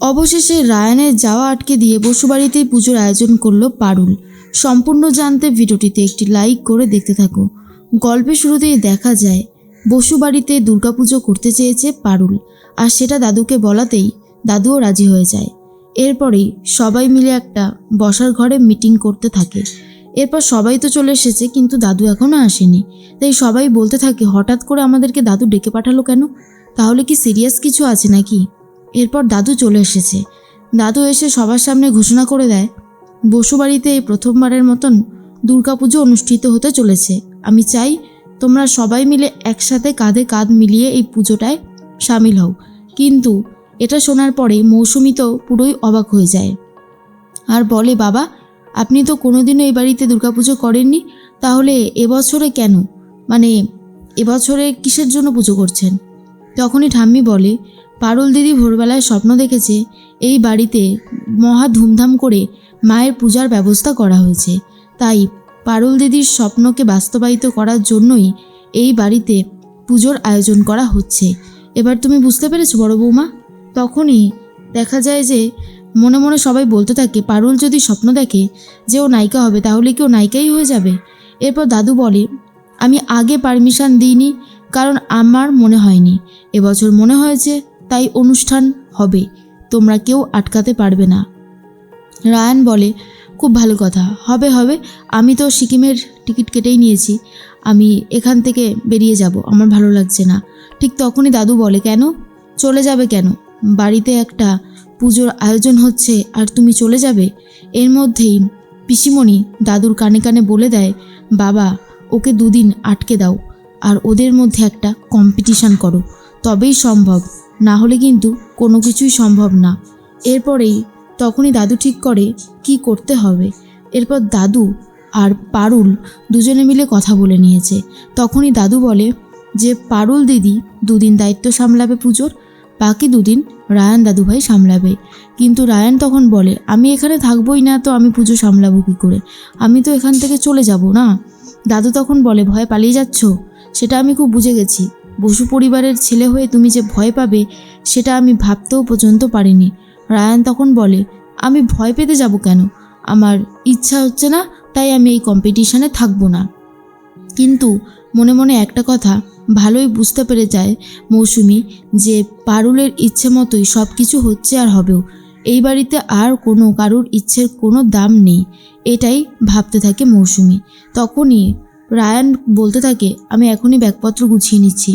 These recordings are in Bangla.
অবশেষে রায়ানের যাওয়া আটকে দিয়ে বসুবাড়িতেই পুজোর আয়োজন করল পারুল। সম্পূর্ণ জানতে ভিডিওটিতে একটি লাইক করে দেখতে থাকো। গল্পের শুরুতেই দেখা যায়, বসুবাড়িতে দুর্গাপুজো করতে চেয়েছে পারুল। আর সেটা দাদুকে বলাতেই দাদুও রাজি হয়ে যায়। এরপরেই সবাই মিলে একটা বসার ঘরে মিটিং করতে থাকে। এরপর সবাই তো চলে এসেছে, কিন্তু দাদু এখনও আসেনি। তাই সবাই বলতে থাকে, হঠাৎ করে আমাদেরকে দাদু ডেকে পাঠালো কেন? তাহলে কি সিরিয়াস কিছু আছে নাকি? এরপর দাদু চলে এসেছে। দাদু এসে সবার সামনে ঘোষণা করে দেয় বসুবাড়িতে এই প্রথমবারের মতন দুর্গাপুজো অনুষ্ঠিত হতে চলেছে। আমি চাই তোমরা সবাই মিলে একসাথে কাঁধে কাঁধ মিলিয়ে এই পুজোটায় সামিল হও। কিন্তু এটা শোনার পরে মৌসুমি তো পুরোই অবাক হয়ে যায়। আর বলে, বাবা, আপনি তো কোনোদিনও এই বাড়িতে দুর্গাপুজো করেননি, তাহলে এবছরে কেন? মানে এবছরে কিসের জন্য পুজো করছেন? তখনই ঠাম্মি বলে পারুল দিদি ভোরবেলায় স্বপ্ন দেখেছে এই বাড়িতে মহা ধুমধাম করে মায়ের পূজার ব্যবস্থা করা হয়েছে। তাই পারুল দিদির স্বপ্নকে বাস্তবায়িত করার জন্যই এই বাড়িতে পুজোর আয়োজন করা হচ্ছে। এবার তুমি বুঝতে পেরেছ বড় বৌমা? তখনই দেখা যায় যে মনে মনে সবাই বলতে থাকে, পারুল যদি স্বপ্ন দেখে যে ও নায়িকা হবে, তাহলে কি ও নায়িকাই হয়ে যাবে? এরপর দাদু বলে, আমি আগে পারমিশন দিইনি, কারণ আমার মনে হয়নি। এবছর মনে হয়েছে তাই অনুষ্ঠান হবে, তোমরা কেউ আটকাতে পারবে না। রায়ান বলে, খুব ভালো কথা। হবে হবে। আমি তো সিকিমের টিকিট কেটেই নিয়েছি। আমি এখান থেকে বেরিয়ে যাব। আমার ভালো লাগছে না। ঠিক তখনই দাদু বলে, কেন? চলে যাবে কেন? বাড়িতে একটা পুজোর আয়োজন হচ্ছে আর তুমি চলে যাবে? এর মধ্যেই পিসিমণি দাদুর কানে কানে বলে দেয়, বাবা, ওকে দুদিন আটকে দাও। আর ওদের মধ্যে একটা কম্পিটিশান করো। তবেই সম্ভব। না হলে কিন্তু কোনো কিছুই সম্ভব না। এরপরেই তখনই দাদু ঠিক করে কি করতে হবে। এরপর দাদু আর পারুল দুজনে মিলে কথা বলে নিয়েছে। তখনই দাদু বলে, যে পারুল দিদি দুদিন দায়িত্ব সামলাবে পুজোর, বাকি দুদিন রায়ান দাদুভাই সামলাবে। কিন্তু রায়ান তখন বলে, আমি এখানে থাকবোই না তো আমি পুজো সামলাবো কী করে? আমি তো এখান থেকে চলে যাব না? দাদু তখন বলে, ভয় পালিয়ে যাচ্ছ? সেটা আমি খুব বুঝে গেছি। বসু পরিবারের ছেলে হয়ে তুমি যে ভয় পাবে, সেটা আমি ভাবতেও পর্যন্ত পারিনি। রায়ান তখন বলে, আমি ভয় পেতে যাব কেন? আমার ইচ্ছা হচ্ছে না, তাই আমি এই কম্পিটিশানে থাকব না। কিন্তু মনে মনে একটা কথা ভালোই বুঝতে পেরে যায় মৌসুমি, যে পারুলের ইচ্ছে মতোই সব কিছু হচ্ছে আর হবেও। এই বাড়িতে আর কোনো কারুর ইচ্ছের কোনো দাম নেই, এটাই ভাবতে থাকে মৌসুমি। তখনই রায়ান বলতে থাকে, আমি এখনই ব্যাগপত্র গুছিয়ে নিচ্ছি।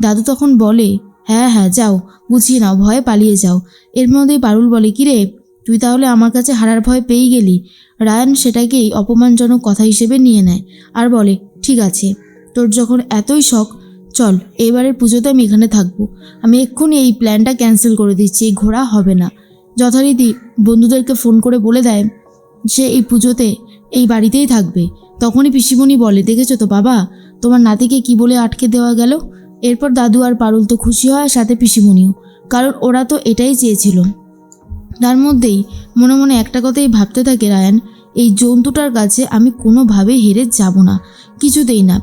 দাদু তখন বলে হ্যাঁ হ্যাঁ যাও, গুছিয়ে নাও, ভয়ে পালিয়ে যাও। এর মধ্যেই পারুল বলে কিরে তুই তাহলে আমার কাছে হারার ভয় পেয়ে গেলি? রায়ান সেটাকেই অপমানজনক কথা হিসেবে নিয়ে নেয় আর বলে, ঠিক আছে, তোর যখন এতই শখ, চল, এবারের পুজোতে আমি এখানে থাকব। আমি এক্ষুনি এই প্ল্যানটা ক্যান্সেল করে দিচ্ছি, এই ঘোরা হবে না। যথারীতি বন্ধুদেরকে ফোন করে বলে দেয়, সে এই পুজোতে এই বাড়িতেই থাকবে। তখনই পিসিমণি বলে, দেখেছ তো বাবা, তোমার নাতিকে কি বলে আটকে দেওয়া গেল? এরপর দাদু আর পারুল তো খুশি হয় সাথে পিসিমণিও, কারণ ওরা তো এটাই চেয়েছিল। তার মধ্যেই মনে মনে একটা কথাই ভাবতে থাকে রায়ান, এই জন্তুটার কাছে আমি কোনোভাবে হেরে যাব না, কিছুতেই না।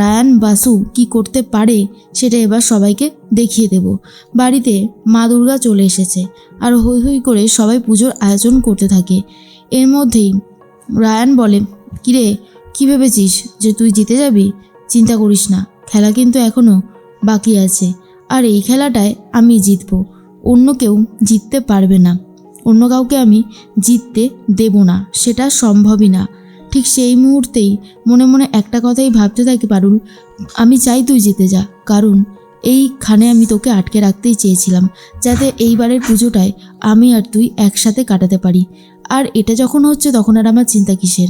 রায়ান, বাসু কি করতে পারে সেটা এবার সবাইকে দেখিয়ে দেব। বাড়িতে মা দুর্গা চলে এসেছে, আর হই হই করে সবাই পুজোর আয়োজন করতে থাকে। এর মধ্যেই রায়ান বলে, কিরে, কি ভেবেছিস যে তুই জিতে যাবি? চিন্তা করিস না, খেলা কিন্তু এখনও বাকি আছে। আর এই খেলাটায় আমি জিতব। অন্য কেউ জিততে পারবে না। অন্য কাউকে আমি জিততে দেব না, সেটা সম্ভবই না। ঠিক সেই মুহূর্তেই মনে মনে একটা কথাই ভাবতে থাকি পারুল, আমি চাই তুই জিতে যা, কারণ এইখানে আমি তোকে আটকে রাখতেই চেয়েছিলাম, যাতে এইবারের পুজোটায় আমি আর তুই একসাথে কাটাতে পারি। আর এটা যখন হচ্ছে তখন আর আমার চিন্তা কিসের?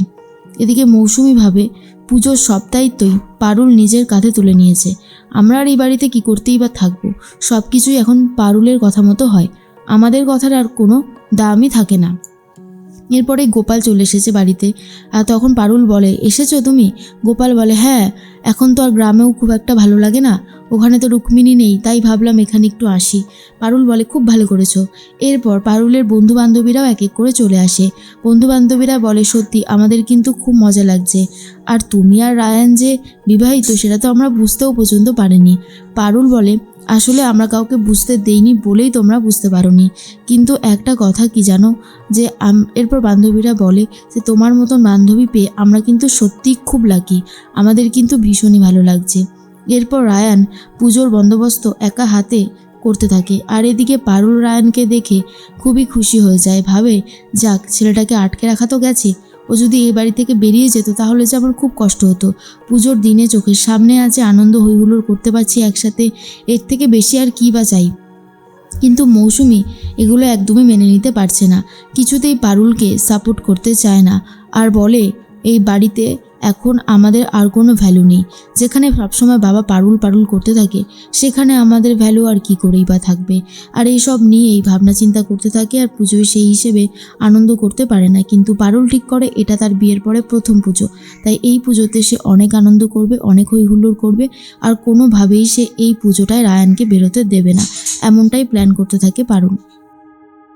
এদিকে মৌসুমি ভাবে পুজোর সব দায়িত্বই পারুল নিজের কাঁধে তুলে নিয়েছে। আমরা আর এই বাড়িতে কি করতেই বা থাকব? সব কিছুই এখন পারুলের কথা মতো হয়। আমাদের কথার আর কোনো দামই থাকে না। এরপরে গোপাল চলে এসেছে বাড়িতে। আর তখন পারুল বলে, এসেছ তুমি? গোপাল বলে হ্যাঁ এখন তো আর গ্রামেও খুব একটা ভালো লাগে না। ওখানে তো রুক্মিণী নেই, তাই ভাবলাম এখানে একটু আসি। পারুল বলে, খুব ভালো করেছ। এরপর পারুলের বন্ধু বান্ধবীরাও এক এক করে চলে আসে। বন্ধু বান্ধবীরা বলে, সত্যি, আমাদের কিন্তু খুব মজা লাগছে। আর তুমি আর রায়ান যে বিবাহিত, সেটা তো আমরা বুঝতেও পর্যন্ত পারিনি। পারুল বলে আসলে আমরা কাউকে বুঝতে দেইনি বলেই তোমরা বুঝতে পারোনি। কিন্তু একটা কথা কি জানো? যে এরপর বান্ধবীরা বলে যে তোমার মতন বান্ধবী পেয়ে আমরা কিন্তু সত্যিই খুব লাকি আমাদের কিন্তু ভীষণই ভালো লাগছে। এরপর রায়ান পুজোর বন্দোবস্ত একা হাতে করতে থাকে। আর এদিকে পারুল রায়ানকে দেখে খুবই খুশি হয়ে যায়। ভাবে, যাক, ছেলেটাকে আটকে রাখা তো গেছে। ও যদি এই বাড়ি থেকে বেরিয়ে যেত, তাহলে যে আমার খুব কষ্ট হতো। পুজোর দিনে চোখের সামনে আছে আনন্দ হইগুলোর করতে পারছি একসাথে, এর থেকে বেশি আর কী বা চাই? কিন্তু মৌসুমি এগুলো একদমই মেনে নিতে পারছে না। কিছুতেই পারুলকে সাপোর্ট করতে চায় না। আর বলে, এই বাড়িতে এখন আমাদের আর কোনো ভ্যালু নেই। যেখানে সবসময় বাবা পারুল পারুল করতে থাকে, সেখানে আমাদের ভ্যালু আর কি করেই বা থাকবে? আর এইসব নিয়ে এই ভাবনা চিন্তা করতে থাকে আর পুজোয় সেই হিসেবে আনন্দ করতে পারে না। কিন্তু পারুল ঠিক করে, এটা তার বিয়ের পরে প্রথম পুজো। তাই এই পুজোতে সে অনেক আনন্দ করবে, অনেক হইহুল্লোড় করবে, আর কোনোভাবেই সে এই পুজোটায় রায়ানকে বেরোতে দেবে না। এমনটাই প্ল্যান করতে থাকে পারুল।